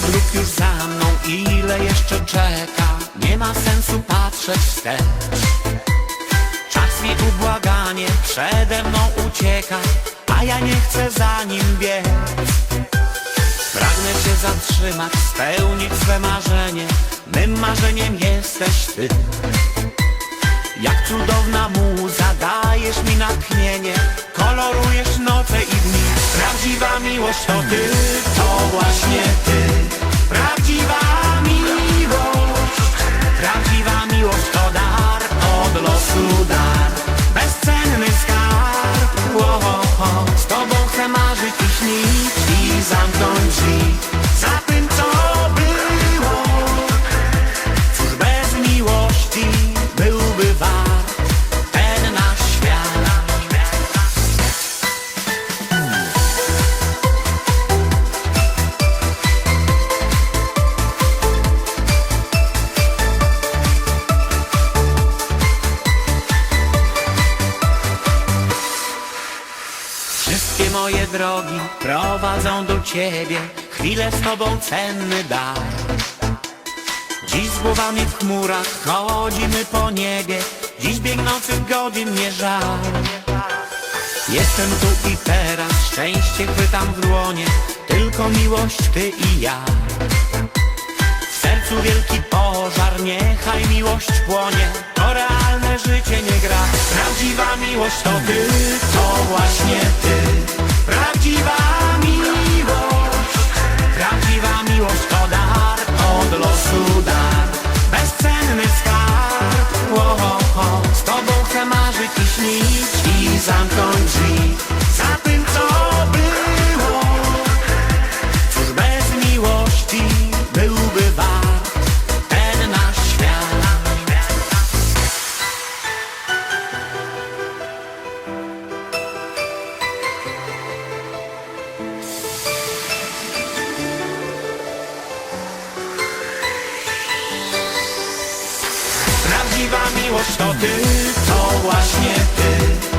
Dróg już za mną, ile jeszcze czeka? Nie ma sensu patrzeć wstecz. Czas mi ubłaganie przede mną ucieka A ja nie chcę za nim biec. Pragnę się zatrzymać, spełnić swe marzenie. Mym marzeniem jesteś ty. Jak cudowna muza, dajesz mi natchnienie. Kolorujesz noce i dni. Prawdziwa miłość to ty, Wszystkie moje drogi prowadzą do Ciebie. Chwilę z Tobą cenny dar. Dziś z głowami w chmurach chodzimy po niebie. Dziś biegnących godzin nie żal. Jestem tu i teraz, szczęście chwytam w dłonie. Tylko miłość Ty i ja. W sercu wielki pożar, niechaj miłość płonie. To realne życie nie gra. Prawdziwa miłość to Ty, to właśnie Ty śnić I zamknąć prawdziwa miłość to ty, to właśnie ty.